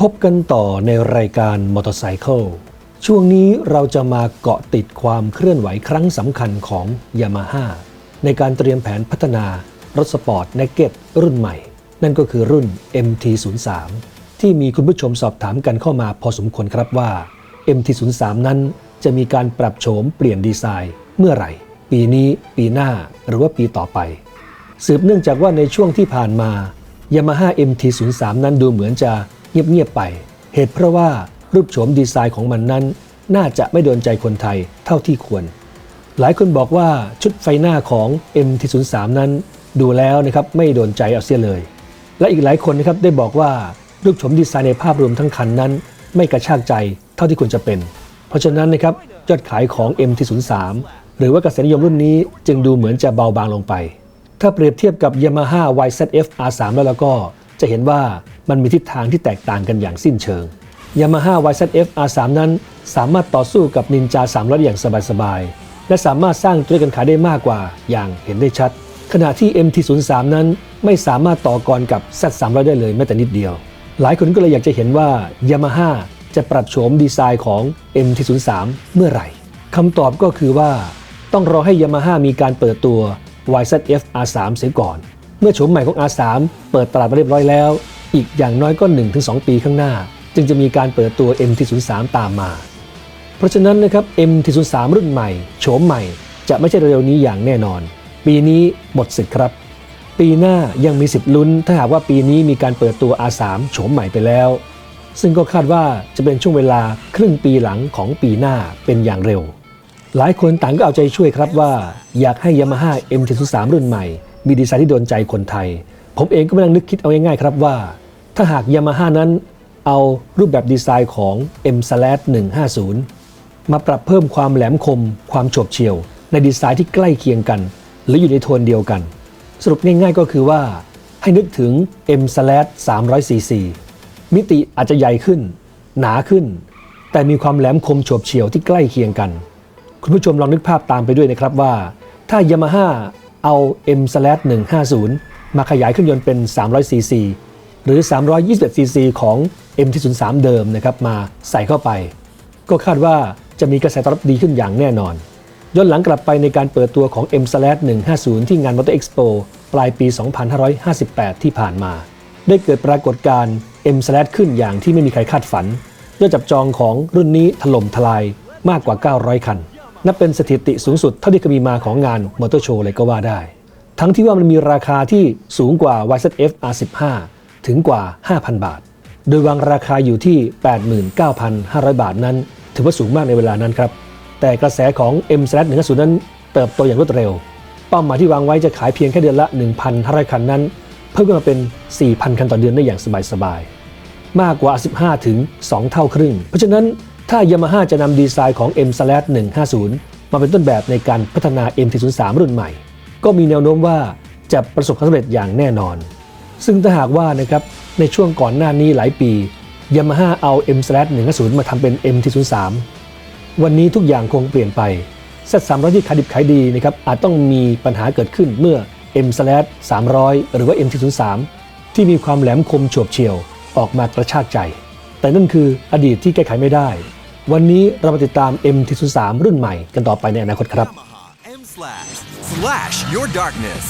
พบกันต่อในรายการมอเตอร์ไซค์ช่วงนี้เราจะมาเกาะติดความเคลื่อนไหวครั้งสำคัญของ Yamaha ในการเตรียมแผนพัฒนารถสปอร์ต n a กเก็ตรุ่นใหม่ นั่นก็คือรุ่น MT03 ที่มีคุณผู้ชมสอบถามกันเข้ามาพอสมควรครับว่า MT03 นั้นจะมีการปรับโฉมเปลี่ยนดีไซน์ เมื่อไหร่ ปีนี้ ปีหน้าหรือว่าปีต่อไป สืบเนื่องจากว่าในช่วงที่ผ่านมา Yamaha MT03 นั้นดูเหมือนจะ เงียบๆไป เหตุเพราะว่ารูปโฉมดีไซน์ของมันนั้น น่าจะไม่โดนใจคนไทยเท่าที่ควร หลายคนบอกว่าชุดไฟหน้าของ MT03 นั้น ดูแล้วนะครับไม่โดนใจเอาเสียเลย และอีกหลายคนนะครับได้บอกว่ารูปโฉมดีไซน์ในภาพรวมทั้งคันนั้น ไม่กระชากใจเท่าที่ควรจะเป็น เพราะฉะนั้นนะครับยอดขายของ MT03 หรือว่ากระแสนิยมรุ่นนี้จึงดูเหมือนจะเบาบางลงไป ถ้าเปรียบเทียบกับ Yamaha YZF R3 แล้วแล้วก็จะเห็นว่า มันมีทิศทางที่แตกต่างกันอย่างสิ้นเชิง Yamaha YZF R3 นั้นสามารถต่อสู้กับ Ninja 300 อย่างสบายๆ และสามารถสร้างตัวกันขายได้มากกว่าอย่างเห็นได้ชัด ขณะที่ MT03 นั้นไม่สามารถต่อกรกับ Z300 ได้เลยแม้แต่นิดเดียว หลายคนก็เลยอยากจะเห็นว่า Yamaha จะปรับโฉมดีไซน์ของ MT03 เมื่อไหร่คำตอบก็คือว่าต้องรอให้ Yamaha มีการเปิดตัว YZF R3 เสียก่อน เมื่อโฉมใหม่ของ R3 เปิดตลาดมาเรียบร้อยแล้ว อีกอย่างน้อยก็ 1-2 ปีข้างหน้า จึงจะมีการเปิดตัว MT03 ตามมา เพราะฉะนั้นนะครับ MT03 รุ่นใหม่โฉมใหม่ จะไม่ใช่เร็วๆนี้อย่างแน่นอน ปีนี้หมดสิทธิ์ครับ ปีหน้ายังมีสิทธิ์ลุ้น ถ้าหากว่าปีนี้มีการเปิดตัว R3 โฉมใหม่ไปแล้ว ซึ่งก็คาดว่าจะเป็นช่วงเวลาครึ่งปีหลังของปีหน้าเป็นอย่างเร็ว หลายคนต่างก็เอาใจช่วยครับว่า อยากให้ Yamaha MT03 รุ่นใหม่ มีดีไซน์ที่โดนใจคนไทย ผมเองก็ไม่นั่งนึกคิดเอาง่ายๆครับว่า ถ้าหาก Yamaha นั้นเอารูปแบบดีไซน์ของ M150 มาปรับเพิ่มความแหลมคม ความโฉบเฉี่ยว ในดีไซน์ที่ใกล้เคียงกัน หรืออยู่ในโทนเดียวกัน สรุปง่ายๆก็คือว่า ให้นึกถึง M300cc มิติอาจจะใหญ่ขึ้น หนาขึ้น แต่มีความแหลมคมโฉบเฉี่ยวที่ใกล้เคียงกัน คุณผู้ชมลองนึกภาพตามไปด้วยนะครับว่า ถ้า Yamaha เอา M150 มาขยายเครื่องยนต์เป็น 300cc หรือ 321cc ของ MT03 เดิมนะครับมาใส่เข้าไป ก็คาดว่าจะมีกระแสตอบรับดีขึ้นอย่างแน่นอนย้อนหลังกลับไปในการเปิดตัวของ M Slash 150 ที่งาน Motor Expo ปลายปี 2558 ที่ผ่านมา ได้เกิดปรากฏการณ์ M Salat ขึ้นอย่างที่ไม่มีใครคาดฝันยอดจับจองของรุ่นนี้ถล่มทลายมากกว่า 900 คัน นับเป็นสถิติสูงสุดเท่าที่เคยมีมาของงานมอเตอร์โชว์เลยก็ว่าได้ ทั้งที่ว่ามันมีราคาที่สูงกว่า YZF R15 ถึงกว่า 5,000 บาท โดยวางราคาอยู่ที่ 89,500 บาทนั้น ถือว่าสูงมากในเวลานั้นครับ แต่กระแสของ M 150นั้นเติบโตอย่างรวดเร็ว เป้าหมายที่วางไว้จะขายเพียงแค่เดือนละ 1,500 คันนั้น เพิ่มขึ้นมาเป็น 4,000 คันต่อเดือนได้อย่างสบายๆ มากกว่า 15 ถึง 2 เท่าครึ่ง เพราะฉะนั้นถ้า Yamaha จะนำดีไซน์ของ M 150มาเป็นต้นแบบในการพัฒนา MT03 รุ่นใหม่ ก็มีแนวโน้มว่าจะประสบความสำเร็จอย่างแน่นอน ซึ่งถ้าหากว่านะครับในช่วงก่อนหน้านี้หลายปี Yamaha เอา M 150มาทำเป็น MT03 วันนี้ทุกอย่างคงเปลี่ยนไป Z300 ที่ขายดิบขายดีนะครับอาจต้องมีปัญหาเกิดขึ้นเมื่อ M 300หรือว่า MT03 ที่มีความแหลมคมโฉบเฉียวออกมากระชากใจ แต่นั่นคืออดีตที่แก้ไขไม่ได้ วันนี้เรามาติดตาม MT03 รุ่นใหม่กันต่อไปในอนาคตครับ Yamaha M slash slash your darkness.